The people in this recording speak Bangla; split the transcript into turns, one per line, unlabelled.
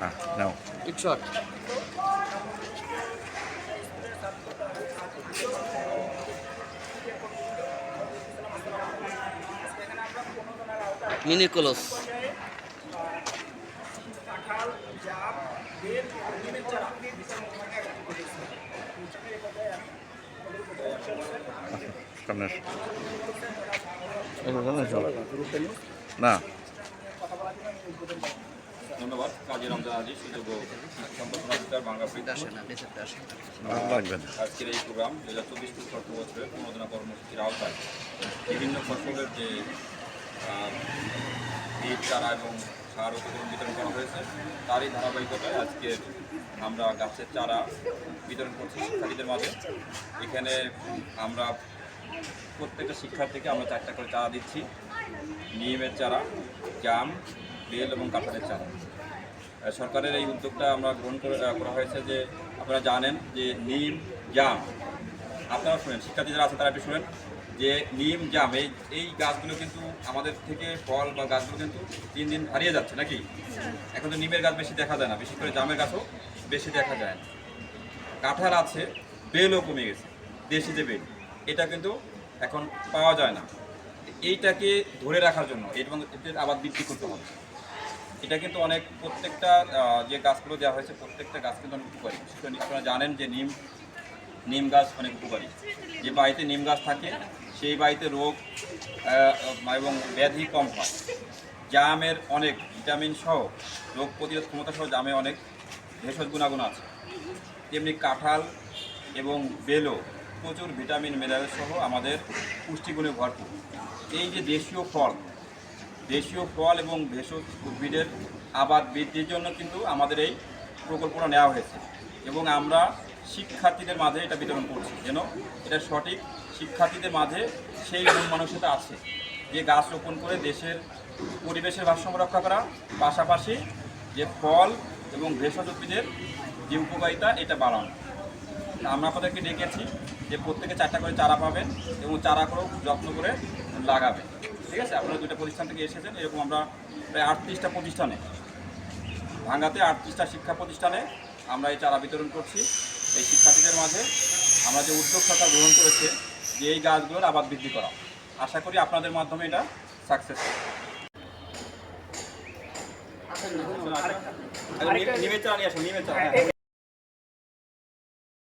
হ্যাঁ নাও
ইটশট মিনি কলস।
না
ধন্যবাদ। কাজী রমজান আজি সুযোগ সম্পর্ক বাংলা আজকের এই প্রোগ্রাম দু হাজার চব্বিশ থেকে অর্থ বছরের প্রণোদনা কর্মসূচির আওতায় বিভিন্ন ফসলের যে বীজ চারা এবং সার উপকরণ বিতরণ করা হয়েছে তারই ধারাবাহিকতায় আজকে আমরা গাছের চারা বিতরণ করছি শিক্ষার্থীদের মাঝে। এখানে আমরা প্রত্যেকটা শিক্ষার্থীকে আমরা চারটা করে চারা দিচ্ছি। নিমের চারা জাম বেল এবং কাঁঠালের চারা। সরকারের এই উদ্যোগটা আমরা গ্রহণ করে হয়েছে যে আপনারা জানেন যে নিম জাম, আপনারা শুনেন, শিক্ষার্থী যারা আছে তারা একটু শুনেন, যে নিম জাম, এই এই গাছগুলো কিন্তু আমাদের থেকে ফল বা গাছগুলো কিন্তু দিন দিন হারিয়ে যাচ্ছে নাকি? এখন তো নিমের গাছ বেশি দেখা যায় না, বিশেষ করে জামের গাছও বেশি দেখা যায় না। কাঁঠাল আছে, বেলও কমে গেছে, দেশি যে বেল, এটা কিন্তু এখন পাওয়া যায় না। এইটাকে ধরে রাখার জন্য এদের আবার বৃদ্ধি করতে হবে। এটা কিন্তু অনেক প্রত্যেকটা যে গাছগুলো দেওয়া হয়েছে, প্রত্যেকটা গাছ কিন্তু অনেক উপকারী। আপনারা জানেন যে নিম নিম গাছ অনেক উপকারী। যে বাড়িতে নিম গাছ থাকে, সেই বাড়িতে রোগ এবং ব্যাধি কম হয়। জামের অনেক, ভিটামিন সহ, রোগ প্রতিরোধ ক্ষমতা সহ জামে অনেক ভেষজ গুণাগুণ আছে। তেমনি কাঁঠাল এবং বেলও প্রচুর ভিটামিন, মিনারেল সহ আমাদের পুষ্টিগুণে ভরপুর। এই যে দেশীয় ফল দেশীয় ফল এবং ভেষজ উদ্ভিদের আবাদ বৃদ্ধির জন্য কিন্তু আমাদের এই প্রকল্পটা নেওয়া হয়েছে। এবং আমরা শিক্ষার্থীদের মাঝে এটা বিতরণ করছি। যেন এটা সঠিক শিক্ষার্থীদের মাঝে সেই মন মানসিকতা আছে যে গাছ রোপণ করে দেশের পরিবেশের ভারসাম্য রক্ষা করা, পাশাপাশি যে ফল এবং ভেষজ উদ্ভিদের যে উপকারিতা, এটা বাড়ানো। আমরা আপনাদেরকে ডেকেছি যে প্রত্যেকে চারটা করে চারা পাবেন এবং চারা করেও যত্ন করে লাগাবেন। ঠিক আছে? আপনারা দুটো প্রতিষ্ঠান থেকে এসেছেন এরকম আমরা প্রায় আটত্রিশটা প্রতিষ্ঠানে ভাঙ্গাতে আটত্রিশটা শিক্ষা প্রতিষ্ঠানে আমরা এই চারা বিতরণ করছি। এই শিক্ষার্থীদের মাঝে আমরা যে উদ্যোগ সরকার গ্রহণ করেছে যে এই গাছগুলোর আবাদ বৃদ্ধি করা। আশা করি আপনাদের মাধ্যমে এটা সাকসেস নিমে চারা নিয়ে আসো নিমে চারা।